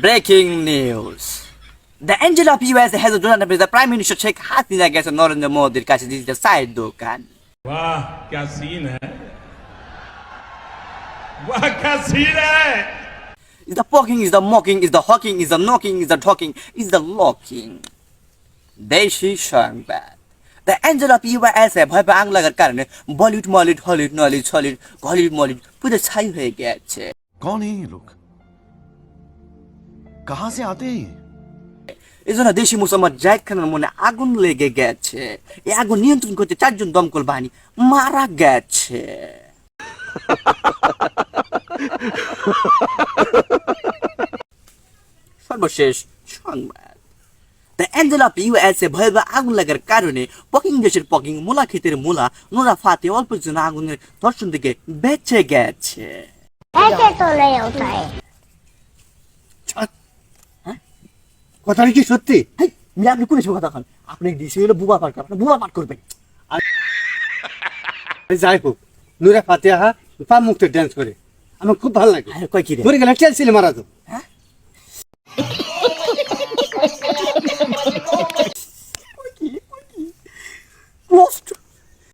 Breaking news. The angel of US has joined with the Prime Minister Sheikh Hasina গেছে নরেন্দ্র মোদীর কাছে দিতে চায়ের দোকান वाह क्या सीन है वाह क्या सीन है Is the poking, is the mocking, is the hawking, is the knocking, is the talking, is the locking. দেশি সংবাদ দ্য অ্যাঞ্জেল অফ ইউএসএ ভয় পায় আং লাগার কারণে Bollywood Mollywood Hollywood Nollywood Sollywood Hollywood Mollywood পুরো ছাই হয়ে গেছে कौन है ये लोग कहां से आते हैं ये? এই জন্য দেশি মুসলমান জায়দ খানের মনে আগুন লেগে গেছে এই আগুন নিয়ন্ত্রণ করতে চারজন দমকল বাহিনী মারা গেছে সর্বশেষ সংবাদ দ্য অ্যাঞ্জেল অফ ইউএসএ ভয়াবহ আগুন লাগার কারণে পকিং দেশের পকিং মুলা ক্ষেতের মুলা নোরা ফাতে অল্প জন আগুনের দর্শন থেকে বেঁচে গেছে ऐसे तो नहीं होता है কথাটা কি সত্যি? মিয়া আপনি কোন কথা খান আপনি ডিসি হলে বুবা পাঠ আপনি বুবা পাঠ করবেন। যাই হোক নুরা ফাতেহা পা মুক্ত ড্যান্স করে। আমার খুব ভালো লাগে। আরে কয় কি রে? ধরে গেলে টেলছিলে মারা তো হ্যাঁ?